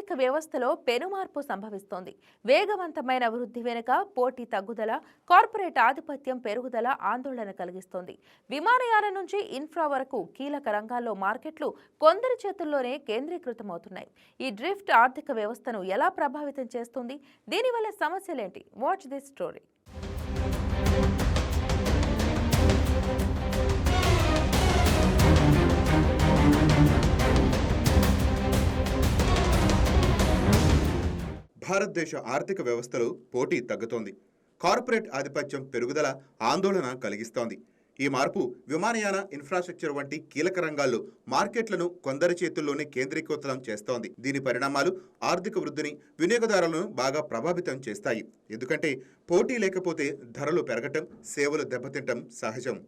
ఆర్థిక వ్యవస్థలో పెనుమార్పు సంభవిస్తోంది. వేగవంతమైన వృద్ధి వెనుక పోటీ తగ్గుదల కార్పొరేట్ ఆధిపత్యం పెరుగుదల ఆందోళన కలిగిస్తోంది. విమానయాన నుంచి ఇన్ఫ్రా వరకు కీలక రంగాల్లో మార్కెట్లు కొందరి చేతుల్లోనే కేంద్రీకృతమవుతున్నాయి. ఈ డ్రిఫ్ట్ ఆర్థిక వ్యవస్థను ఎలా ప్రభావితం చేస్తుంది? దీనివల్ల సమస్యలేంటి? Watch this story. భారతదేశ ఆర్థిక వ్యవస్థలో పోటీ తగ్గుతోంది. కార్పొరేట్ ఆధిపత్యం పెరుగుదల ఆందోళన కలిగిస్తోంది. ఈ మార్పు విమానయాన ఇన్ఫ్రాస్ట్రక్చర్ వంటి కీలక రంగాల్లో మార్కెట్లను కొందరి చేతుల్లోనే కేంద్రీకృతం చేస్తోంది. దీని పరిణామాలు ఆర్థిక వృద్ధిని వినియోగదారులను బాగా ప్రభావితం చేస్తాయి. ఎందుకంటే పోటీ లేకపోతే ధరలు పెరగటం సేవలు దెబ్బతింటం సహజం.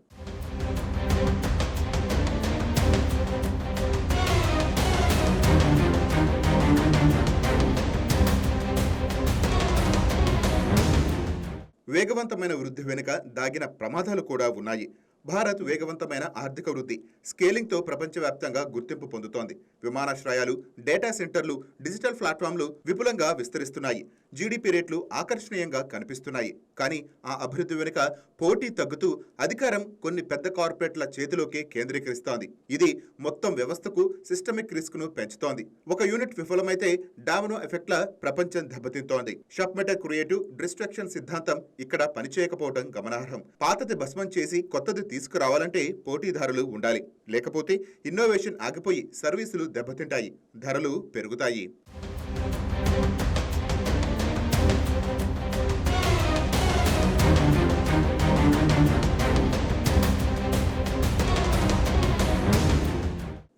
వేగవంతమైన వృద్ధి వెనుక దాగిన ప్రమాదాలు కూడా ఉన్నాయి. భారత్ వేగవంతమైన ఆర్థిక వృద్ధి స్కేలింగ్తో ప్రపంచవ్యాప్తంగా గుర్తింపు పొందుతోంది. విమానాశ్రయాలు డేటా సెంటర్లు డిజిటల్ ప్లాట్ఫామ్లు విపులంగా విస్తరిస్తున్నాయి. జీడీపీ రేట్లు ఆకర్షణీయంగా కనిపిస్తున్నాయి. కానీ ఆ అభివృద్ధి వెనుక పోటీ తగ్గుతూ అధికారం కొన్ని పెద్ద కార్పొరేట్ల చేతిలోకే కేంద్రీకరిస్తోంది. ఇది మొత్తం వ్యవస్థకు సిస్టమిక్ రిస్క్ను పెంచుతోంది. ఒక యూనిట్ విఫలమైతే డామినో ఎఫెక్ట్ల ప్రపంచం దెబ్బతింతోంది షప్మెటర్ క్రియేటివ్ డిస్ట్రక్షన్ సిద్ధాంతం ఇక్కడ పనిచేయకపోవడం గమనార్హం. పాతది భస్మం చేసి కొత్తది తీసుకురావాలంటే పోటీదారులు ఉండాలి. లేకపోతే ఇన్నోవేషన్ ఆగిపోయి సర్వీసులు దెబ్బతింటాయి. ధరలు పెరుగుతాయి.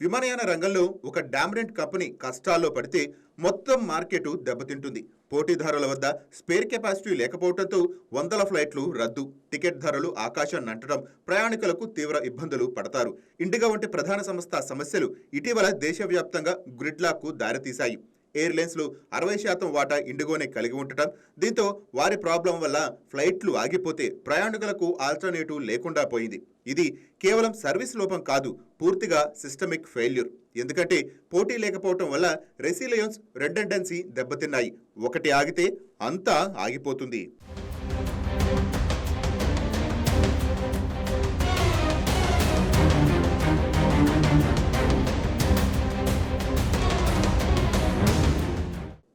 విమానయాన రంగంలో ఒక డామినెంట్ కంపెనీ కష్టాల్లో పడితే మొత్తం మార్కెట్ దెబ్బతింటుంది. పోటీదారుల వద్ద స్పేర్ కెపాసిటీ లేకపోవడంతో వందల ఫ్లైట్లు రద్దు. టికెట్ ధరలు ఆకాశాన్ని అంటడం ప్రయాణికులకు తీవ్ర ఇబ్బందులు పడతారు. ఇండిగా వంటి ప్రధాన సంస్థ సమస్యలు ఇటీవల దేశవ్యాప్తంగా గ్రిడ్లాక్కు దారితీశాయి. ఎయిర్లైన్స్లు అరవై శాతం వాటా ఇండిగోనే కలిగి ఉండటం. దీంతో వారి ప్రాబ్లం వల్ల ఫ్లైట్లు ఆగిపోతే ప్రయాణికులకు ఆల్టర్నేటివ్ లేకుండా పోయింది. ఇది కేవలం సర్వీస్ లోపం కాదు పూర్తిగా సిస్టమిక్ ఫెయిల్యూర్. ఎందుకంటే పోటీ లేకపోవటం వల్ల రెసిలియన్స్ రెడెండెన్సీ దెబ్బతిన్నాయి. ఒకటి ఆగితే అంతా ఆగిపోతుంది.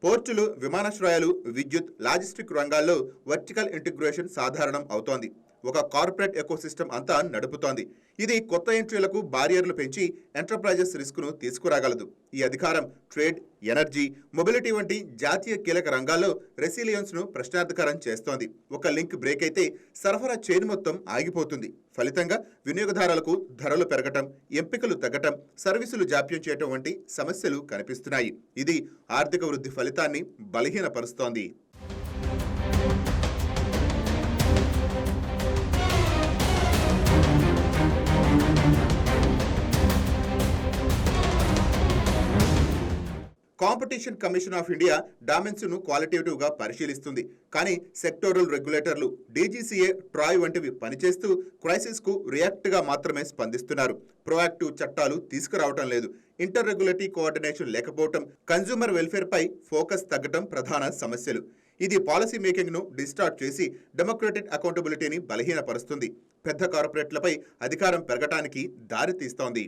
పోర్టులు విమానాశ్రయాలు విద్యుత్ లాజిస్టిక్ రంగాల్లో వర్టికల్ ఇంటిగ్రేషన్ సాధారణం అవుతోంది. ఒక కార్పొరేట్ ఎకోసిస్టమ్ అంతా నడుపుతోంది. ఇది కొత్త ఎంట్రీలకు బారియర్లు పెంచి ఎంటర్ప్రైజెస్ రిస్క్ను తీసుకురాగలదు. ఈ అధికారం ట్రేడ్ ఎనర్జీ మొబిలిటీ వంటి జాతీయ కీలక రంగాల్లో రెసిలియన్స్ను ప్రశ్నార్థకరం చేస్తోంది. ఒక లింక్ బ్రేక్ అయితే సరఫరా చైన్ మొత్తం ఆగిపోతుంది. ఫలితంగా వినియోగదారులకు ధరలు పెరగటం ఎంపికలు తగ్గటం సర్వీసులు జాప్యం చేయటం వంటి సమస్యలు కనిపిస్తున్నాయి. ఇది ఆర్థిక వృద్ధి ఫలితాన్ని బలహీనపరుస్తోంది. కాంపిటీషన్ కమిషన్ ఆఫ్ ఇండియా డామెన్స్ను క్వాలిటేటివ్గా పరిశీలిస్తుంది. కానీ సెక్టోరల్ రెగ్యులేటర్లు డీజీసీఏ ట్రాయ్ వంటివి పనిచేస్తూ క్రైసిస్కు రియాక్ట్గా మాత్రమే స్పందిస్తున్నారు. ప్రొయాక్టివ్ చట్టాలు తీసుకురావటం లేదు. ఇంటర్ రెగ్యులేటరీ కోఆర్డినేషన్ లేకపోవటం కన్జ్యూమర్ వెల్ఫేర్పై ఫోకస్ తగ్గటం ప్రధాన సమస్యలు. ఇది పాలసీ మేకింగ్ను డిస్టార్ట్ చేసి డెమోక్రటిక్ అకౌంటబిలిటీని బలహీనపరుస్తుంది. పెద్ద కార్పొరేట్లపై అధికారం పెరగటానికి దారితీస్తోంది.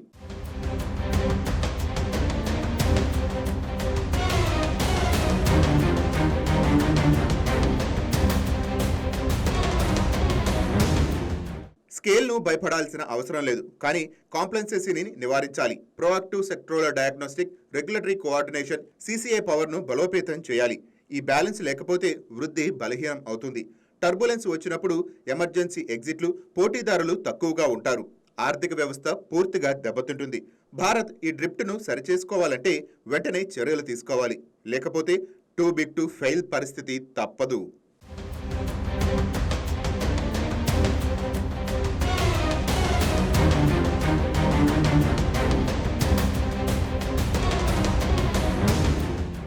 స్కేల్ను భయపడాల్సిన అవసరం లేదు. కానీ కాంప్లెన్సెసీని నివారించాలి. Proactive sectoral diagnostic regulatory coordination CCI పవర్ను బలోపేతం చేయాలి. ఈ బ్యాలెన్స్ లేకపోతే వృద్ధి బలహీనం అవుతుంది. టర్బులెన్స్ వచ్చినప్పుడు ఎమర్జెన్సీ ఎగ్జిట్లు పోటీదారులు తక్కువగా ఉంటారు. ఆర్థిక వ్యవస్థ పూర్తిగా దెబ్బతింటుంది. భారత్ ఈ డ్రిఫ్ట్ను సరిచేసుకోవాలంటే వెంటనే చర్యలు తీసుకోవాలి. లేకపోతే టూ బిగ్ టు ఫెయిల్ పరిస్థితి తప్పదు.